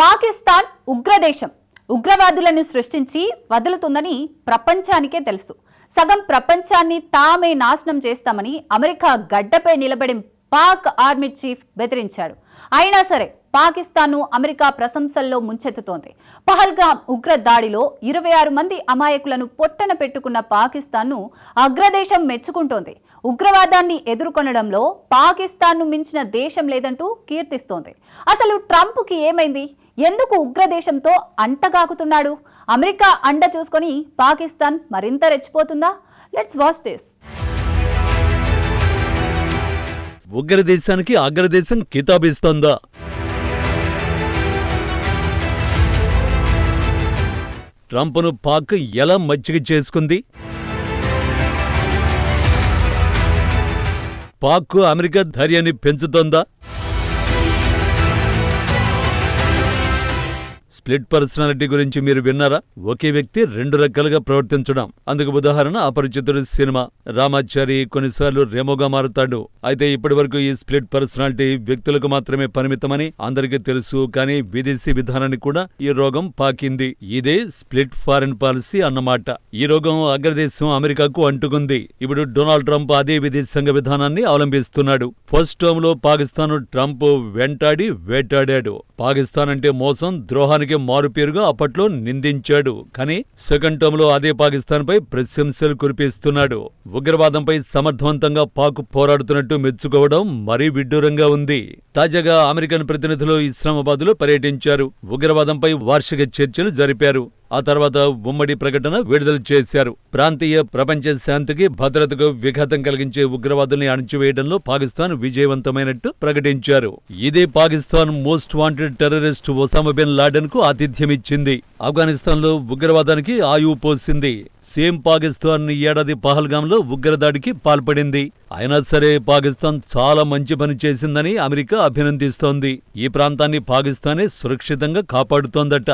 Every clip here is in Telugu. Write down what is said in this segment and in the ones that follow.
పాకిస్తాన్ ఉగ్రదేశం. ఉగ్రవాదులను సృష్టించి వదులుతుందని ప్రపంచానికే తెలుసు. సగం ప్రపంచాన్ని తామే నాశనం చేస్తామని అమెరికా గడ్డపై నిలబడి పాక్ ఆర్మీ చీఫ్ బెదిరించాడు. అయినా సరే పాకిస్తాన్ను అమెరికా ప్రశంసల్లో ముంచెత్తుతోంది. పహల్గామ్ ఉగ్ర దాడిలో ఇరవై ఆరు మంది అమాయకులను పొట్టన పెట్టుకున్న పాకిస్తాన్ను అగ్రదేశం మెచ్చుకుంటోంది. ఉగ్రవాదాన్ని ఎదుర్కొనడంలో పాకిస్తాన్ను మించిన దేశం లేదంటూ కీర్తిస్తోంది. అసలు ట్రంప్కి ఏమైంది? ఎందుకు ఉగ్రదేశంతో అంటగాకుతున్నాడు? అమెరికా అండ చూసుకొని పాకిస్తాన్ మరింత రెచ్చిపోతుందా? లెట్స్ వాచ్ దిస్ ఉగ్రదేశానికి అగ్రదేశం కితాబిస్తోందా? ట్రంప్ను పాక్ ఎలా మజ్జిగ చేసుకుంది? పాక్కు అమెరికా ధైర్యాన్ని పెంచుతోందా? స్ప్లిట్ పర్సనాలిటీ గురించి మీరు విన్నారా? ఒకే వ్యక్తి రెండు రకాలుగా ప్రవర్తించడం. అందుకు ఉదాహరణ అపరిచితుడు సినిమా. రామాచారి కొన్నిసార్లు రెమోగా మారుతాడు. అయితే ఇప్పటి వరకు ఈ స్ప్లిట్ పర్సనాలిటీ వ్యక్తులకు మాత్రమే పరిమితమని అందరికీ తెలుసు. కానీ విదేశీ విధానానికి కూడా ఈ రోగం పాకింది. ఇదే స్ప్లిట్ ఫారెన్ పాలసీ అన్నమాట. ఈ రోగం అగ్రదేశం అమెరికాకు అంటుకుంది. ఇప్పుడు డొనాల్డ్ ట్రంప్ అదే విదేశాంగ విధానాన్ని అవలంబిస్తున్నాడు. ఫస్ట్ టర్మ్లో పాకిస్తాన్ ట్రంప్ వెంటాడి వేటాడాడు. పాకిస్తాన్ అంటే మోసం ద్రోహానికి మారుపేరుగా అప్పట్లో నిందించాడు. కానీ సెకండ్ టర్మ్లో అదే పాకిస్తాన్పై ప్రశంసలు కురిపిస్తున్నాడు. ఉగ్రవాదంపై సమర్థవంతంగా పాక్ పోరాడుతున్నట్టు మెచ్చుకోవడం మరీ విడ్డూరంగా ఉంది. తాజాగా అమెరికన్ ప్రతినిధులు ఇస్లామాబాద్లో పర్యటించారు. ఉగ్రవాదంపై వార్షిక చర్చలు జరిపారు. ఆ తర్వాత ఉమ్మడి ప్రకటన విడుదల చేశారు. ప్రాంతీయ ప్రపంచ శాంతికి భద్రతకు విఘాతం కలిగించే ఉగ్రవాదుల్ని అణచివేయడంలో పాకిస్తాన్ విజయవంతమైనట్టు ప్రకటించారు. ఇదే Pakistan most wanted terrorist Osama bin లాడెన్కు ఆతిథ్యమిచ్చింది. ఆఫ్ఘనిస్తాన్లో ఉగ్రవాదానికి ఆయువు పోసింది. సేమ్ పాకిస్తాన్ ఏడాది పహల్గాంలో ఉగ్రదాడికి పాల్పడింది. అయినా సరే పాకిస్తాన్ చాలా మంచి పని చేసిందని అమెరికా అభినందిస్తోంది. ఈ ప్రాంతాన్ని పాకిస్తానే సురక్షితంగా కాపాడుతోందట.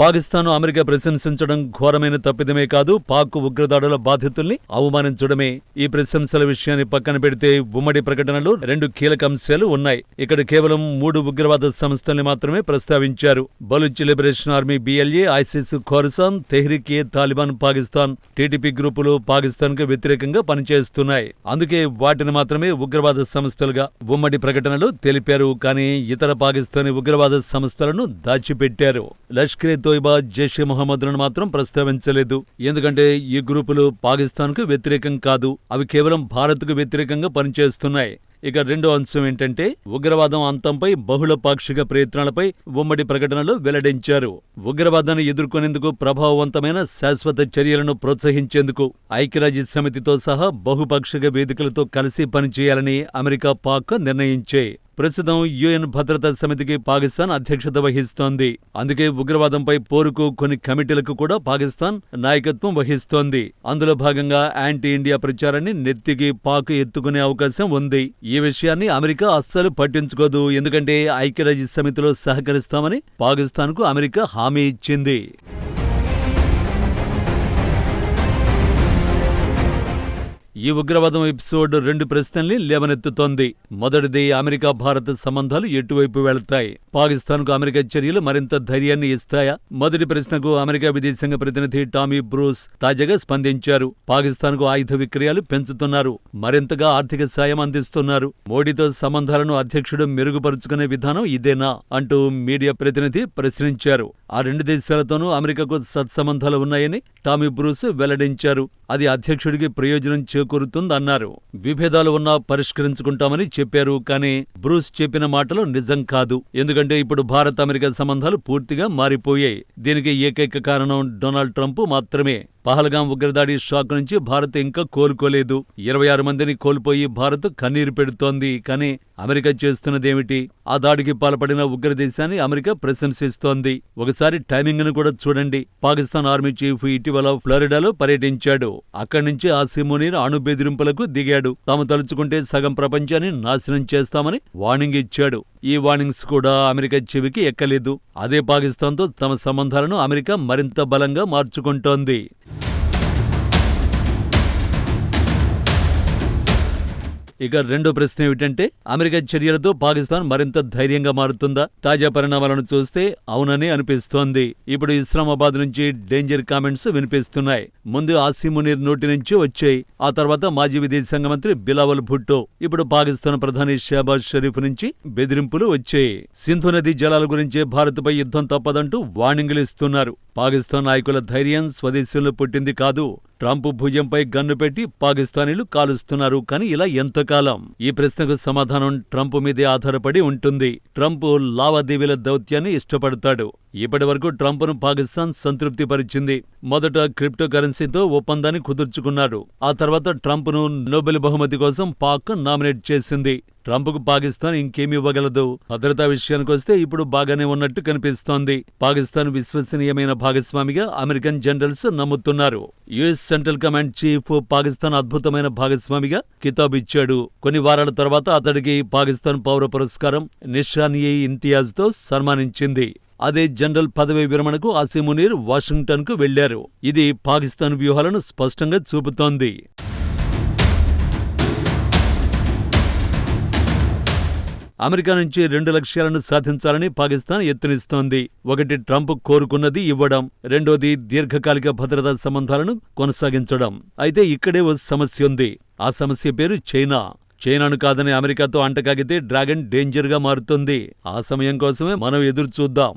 పాకిస్తాన్ అమెరికా ప్రశంసించడం ఘోరమైన తప్పిదమే కాదు పాక్ ఉగ్రదాడుల బాధితుల్ని అవమానించడమే. ఈ ప్రశంసల విషయాన్ని పక్కన పెడితే ఉమ్మడి ప్రకటనలో రెండు కీలక అంశాలు ఉన్నాయి. ఇక్కడ కేవలం మూడు ఉగ్రవాద సంస్థల్ని మాత్రమే ప్రస్తావించారు. Baloch liberation army BLA ISIS Khorasan Tehrik e Taliban Pakistan TTP గ్రూపులు పాకిస్తాన్కు వ్యతిరేకంగా పనిచేస్తున్నాయి. అందుకే వాటిని మాత్రమే ఉగ్రవాద సంస్థలుగా ఉమ్మడి ప్రకటనలో తెలిపారు. కానీ ఇతర పాకిస్తానీ ఉగ్రవాద సంస్థలను దాచిపెట్టారు. లష్కరే తోయిబా జైషే మొహమ్మద్లను మాత్రం ప్రస్తావించలేదు. ఎందుకంటే ఈ గ్రూపులు పాకిస్తాన్కు వ్యతిరేకం కాదు అవి కేవలం భారత్కు వ్యతిరేకంగా పనిచేస్తున్నాయి. ఇక రెండో అంశం ఏంటంటే ఉగ్రవాదం అంతంపై బహుళ పాక్షిక ప్రయత్నాలపై ఉమ్మడి ప్రకటనలో వెల్లడించారు. ఉగ్రవాదాన్ని ఎదుర్కొనేందుకు ప్రభావవంతమైన శాశ్వత చర్యలను ప్రోత్సహించేందుకు ఐక్యరాజ్య సమితితో సహా బహుపాక్షిక వేదికలతో కలిసి పనిచేయాలని అమెరికా పాక్ నిర్ణయించాయి ప్రస్తుతం యుఎన్ భద్రతా సమితికి పాకిస్తాన్ అధ్యక్షత వహిస్తోంది. అందుకే ఉగ్రవాదంపై పోరుకు కొన్ని కమిటీలకు కూడా పాకిస్తాన్ నాయకత్వం వహిస్తోంది. అందులో భాగంగా యాంటీ ఇండియా ప్రచారాన్ని నెత్తికి పాక్ ఎత్తుకునే అవకాశం ఉంది. ఈ విషయాన్ని అమెరికా అస్సలు పట్టించుకోదు. ఎందుకంటే ఐక్యరాజ్య సమితిలో సహకరిస్తామని పాకిస్తాన్కు అమెరికా హామీ ఇచ్చింది. ఈ ఉగ్రవాదం ఎపిసోడ్ రెండు ప్రశ్నల్ని లేవనెత్తుతోంది. మొదటిది అమెరికా భారత్ సంబంధాలు ఎటువైపు వెళతాయి? పాకిస్తాన్కు అమెరికా చర్యలు మరింత ధైర్యాన్ని ఇస్తాయా? మొదటి ప్రశ్నకు అమెరికా విదేశాంగ ప్రతినిధి టామీ బ్రూస్ తాజాగా స్పందించారు. పాకిస్తాన్కు ఆయుధ విక్రయాలు పెంచుతున్నారు. మరింతగా ఆర్థిక సాయం అందిస్తున్నారు. మోడీతో సంబంధాలను అధ్యక్షుడు మెరుగుపరుచుకునే విధానం ఇదేనా? అంటూ మీడియా ప్రతినిధి ప్రశ్నించారు. ఆ రెండు దేశాలతోనూ అమెరికాకు సత్సంబంధాలు ఉన్నాయని టామీ బ్రూస్ వెల్లడించారు. అది అధ్యక్షుడికి ప్రయోజనం చేకూరుతుందన్నారు విభేదాలు ఉన్నా పరిష్కరించుకుంటామని చెప్పారు కానీ బ్రూస్ చెప్పిన మాటలు నిజం కాదు. ఎందుకంటే ఇప్పుడు భారత్ అమెరికా సంబంధాలు పూర్తిగా మారిపోయాయి. దీనికి ఏకైక కారణం డొనాల్డ్ ట్రంప్ మాత్రమే. పహల్గాం ఉగ్రదాడి షాక్ నుంచి భారత్ ఇంకా కోలుకోలేదు. ఇరవై ఆరు మందిని కోల్పోయి భారత్ కన్నీరు పెడుతోంది. కానీ అమెరికా చేస్తున్నదేమిటి? ఆ దాడికి పాల్పడిన ఉగ్రదేశాన్ని అమెరికా ప్రశంసిస్తోంది. ఒకసారి టైమింగ్ను కూడా చూడండి. పాకిస్తాన్ ఆర్మీ చీఫ్ ఇటీవల ఫ్లోరిడాలో పర్యటించాడు. అక్కడి నుంచి ఆ సిమోనీర్ అణు బెదిరింపులకు దిగాడు. తాము తలుచుకుంటే సగం ప్రపంచాన్ని నాశనం చేస్తామని వార్నింగ్ ఇచ్చాడు. ఈ వార్నింగ్స్ కూడా అమెరికా చెవికి ఎక్కలేదు. అదే పాకిస్తాన్తో తమ సంబంధాలను అమెరికా మరింత బలంగా మార్చుకుంటోంది. ఇక రెండో ప్రశ్న ఏమిటంటే అమెరికా చర్యలతో పాకిస్తాన్ మరింత ధైర్యంగా మారుతుందా? తాజా పరిణామాలను చూస్తే అవునని అనిపిస్తోంది. ఇప్పుడు ఇస్లామాబాద్ నుంచి డేంజర్ కామెంట్స్ వినిపిస్తున్నాయి. ముందు ఆసిమ్ మునీర్ నోటి నుంచి వచ్చాయి. ఆ తర్వాత మాజీ విదేశాంగ మంత్రి బిలావల్ భుట్టో ఇప్పుడు పాకిస్తాన్ ప్రధాని షహబాజ్ షరీఫ్ నుంచి బెదిరింపులు వచ్చాయి. సింధు నదీ జలాల గురించే భారత్పై యుద్ధం తప్పదంటూ వార్నింగ్లు ఇస్తున్నారు. పాకిస్తాన్ నాయకుల ధైర్యం స్వదేశంలో పుట్టింది కాదు. ట్రంప్ భుజంపై గన్ను పెట్టి పాకిస్తానీలు కాలుస్తున్నారు. కానీ ఇలా ఎంతకాలం? ఈ ప్రశ్నకు సమాధానం ట్రంప్ మీదే ఆధారపడి ఉంటుంది. ట్రంప్ లావాదేవీల దౌత్యాన్ని ఇష్టపడతాడు. ఇప్పటి వరకు ట్రంప్ను పాకిస్తాన్ సంతృప్తిపరిచింది మొదట క్రిప్టో కరెన్సీతో ఒప్పందాన్ని కుదుర్చుకున్నాడు. ఆ తర్వాత ట్రంప్ను నోబెల్ బహుమతి కోసం పాక్ నామినేట్ చేసింది. ట్రంప్కు పాకిస్తాన్ ఇంకేమి ఇవ్వగలదు. భద్రతా విషయానికొస్తే ఇప్పుడు బాగానే ఉన్నట్టు కనిపిస్తోంది. పాకిస్తాన్ విశ్వసనీయమైన భాగస్వామిగా అమెరికన్ జనరల్స్ నమ్ముతున్నారు. US central command chief Pakistan అద్భుతమైన భాగస్వామిగా కితాబ్ ఇచ్చాడు. కొన్ని వారాల తర్వాత అతడికి పాకిస్తాన్ పౌర పురస్కారం నిషాన్ ఏ ఇంతియాజ్తో సన్మానించింది. అదే జనరల్ పదవి విరమణకు ఆసిమునీర్ వాషింగ్టన్కు వెళ్ళారు ఇది పాకిస్తాన్ వ్యూహాలను స్పష్టంగా చూపుతోంది. అమెరికా నుంచి రెండు లక్ష్యాలను సాధించాలని పాకిస్తాన్ ఎత్తునిస్తోంది ఒకటి ట్రంప్ కోరుకున్నది ఇవ్వడం రెండోది దీర్ఘకాలిక భద్రతా సంబంధాలను కొనసాగించడం. అయితే ఇక్కడే ఓ సమస్య ఉంది. ఆ సమస్య పేరు చైనా. చైనాను కాదని అమెరికాతో అంటకాగితే డ్రాగన్ డేంజర్గా మారుతుంది. ఆ సమయం కోసమే మనం ఎదురు చూద్దాం